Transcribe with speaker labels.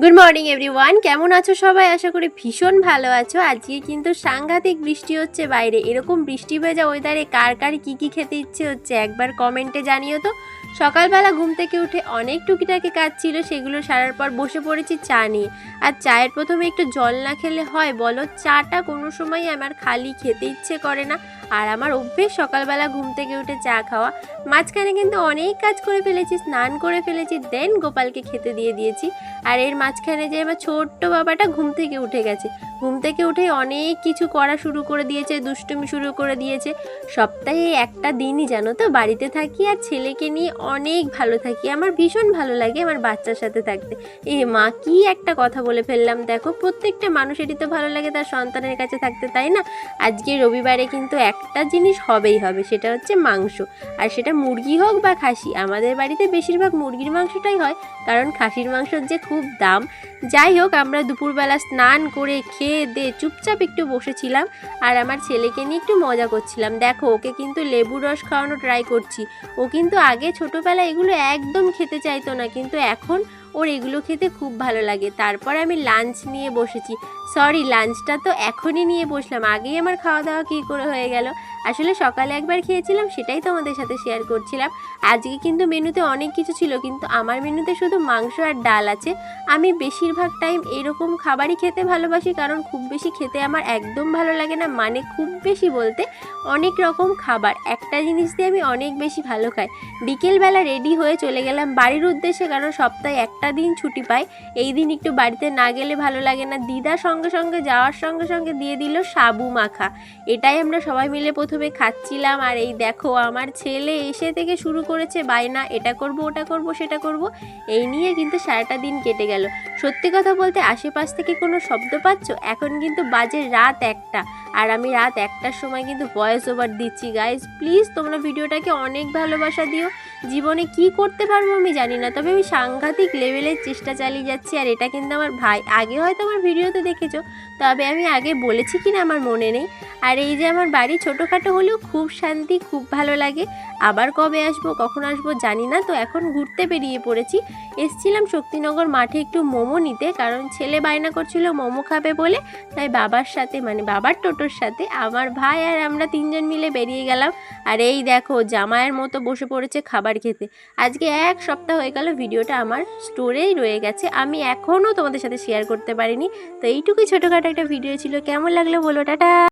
Speaker 1: Good morning everyone কেমন আছো সবাই? আশা করি ভীষণ ভালো আছো। আজকে কিন্তু সাংঘাতিক বৃষ্টি হচ্ছে বাইরে। এরকম বৃষ্টি ভেজা ওয়েদারে কার কার কী কী খেতে ইচ্ছে হচ্ছে একবার কমেন্টে জানিও তো। সকালবেলা ঘুম থেকে উঠে অনেক টুকিটাকি কাজ ছিল, সেগুলো সারার পর বসে পড়েছি চা নিয়ে। আর চায়ের প্রথমে একটু জল না খেলে হয়, বলো? চাটা কোনো সময় আমার খালি খেতে ইচ্ছে করে না। আর আমার অভ্যেস সকালবেলা ঘুম থেকে উঠে চা খাওয়া, মাঝখানে কিন্তু অনেক কাজ করে ফেলেছি, স্নান করে ফেলেছি দেন গোপালকে খেতে দিয়ে দিয়েছি। আর এর মাঝখানে যে আমার ছোট্ট বাবাটা ঘুম থেকে উঠে গেছে ঘুম থেকে উঠে অনেক কিছু করা শুরু করে দিয়েছে, দুষ্টুমি শুরু করে দিয়েছে। সপ্তাহে একটা দিনই জানো তো, বাড়িতে থাকি আর ছেলেকে নিয়ে অনেক ভালো থাকি। আমার ভীষণ ভালো লাগে আমার বাচ্চার সাথে থাকতে। এ মা, কি একটা কথা বলে ফেললাম, দেখো। প্রত্যেকটা মানুষেরই তো ভালো লাগে তার সন্তানের কাছে থাকতে, তাই না? আজকে রবিবারে কিন্তু একটা জিনিস হবেই হবে, সেটা হচ্ছে মাংস। আর সেটা মুরগি হোক বা খাসি, আমাদের বাড়িতে বেশিরভাগ মুরগির মাংসটাই হয়। কারণ খাসির মাংসর যে খুব দাম। যাই হোক, আমরা দুপুরবেলা স্নান করে খেয়ে দিয়ে চুপচাপ একটু বসেছিলাম আর আমার ছেলেকে নিয়ে একটু মজা করছিলাম। দেখো, ওকে কিন্তু লেবু রস খাওয়ানো ট্রাই করছি। ও কিন্তু আগে ছোটোবেলায় এগুলো একদম খেতে চাইতো না, কিন্তু এখন ওর এগুলো খেতে খুব ভালো লাগে। তারপর আমি লাঞ্চ নিয়ে বসেছি। সরি লাঞ্চটা তো এখনই নিয়ে বসলাম। আগেই আমার খাওয়া দাওয়া কী করে হয়ে গেল? আসলে সকালে একবার খেয়েছিলাম, সেটাই তোমাদের সাথে শেয়ার করছিলাম। আজকে কিন্তু মেনুতে অনেক কিছু ছিল, কিন্তু আমার মেনুতে শুধু মাংস আর ডাল আছে। আমি বেশিরভাগ টাইম এরকম খাবারই খেতে ভালোবাসি, কারণ খুব বেশি খেতে আমার একদম ভালো লাগে না মানে খুব বেশি বলতে অনেক রকম খাবার। একটা জিনিস দিয়ে আমি অনেক বেশি ভালো খাই। বিকেলবেলা রেডি হয়ে চলে গেলাম বাড়ির উদ্দেশ্যে, কারণ সপ্তাহে একটা দিন ছুটি পাই। এই দিন একটু বাড়িতে না গেলে ভালো লাগে না। দিদা সঙ্গে সঙ্গে, যাওয়ার সঙ্গে সঙ্গে দিয়ে দিল সাবু মাখা। এটাই আমরা সবাই মিলে প্রথমে খাচ্ছিলাম আর এই দেখো আমার ছেলে এসে থেকে শুরু করেছে বায়না, এটা করব, ওটা করব, সেটা করব। এই নিয়ে কিন্তু সারাটা দিন কেটে গেল। সত্যি কথা বলতে আশেপাশ থেকে কোনো শব্দ পাচ্ছ? এখন কিন্তু বাজে রাত একটা। আর আমি রাত একটার সময় কিন্তু ভয়েস ওভার দিচ্ছি গাইজ প্লিজ তোমরা ভিডিওটাকে অনেক ভালোবাসা দিও। জীবনে কি করতে পারব আমি জানি না, তবে আমি সাংঘাতিক লেভেলের চেষ্টা চালিয়ে যাচ্ছি আর এটা কিন্তু আমার ভাই। আগে হয়তো আমার ভিডিওতে দেখেছ, তবে আমি আগে বলেছি কি না আমার মনে নেই। আর এই যে আমার বাড়ি ছোটোখাটো হলেও খুব শান্তি, খুব ভালো লাগে। আবার কবে আসব, কখন আসব জানি না। তো এখন ঘুরতে বেরিয়ে পড়েছি। এসছিলাম শক্তিনগর মাঠে একটু মোমো নিতে, কারণ ছেলে বায়না করছিল মোমো খাবে বলে। তাই বাবার সাথে মানে বাবার টোটোর সাথে আমার ভাই আর আমরা তিনজন মিলে বেরিয়ে গেলাম। আর এই দেখো, জামাইয়ের মতো বসে পড়েছে খাবার খেতে। আজকে এক সপ্তাহ হয়ে গেল ভিডিওটা আমার স্টোরেই রয়ে গেছে। আমি এখনও তোমাদের সাথে শেয়ার করতে পারিনি। তো এইটুকুই ছোটোখাটো একটা ভিডিও ছিল। কেমন লাগল বলো, টাটা!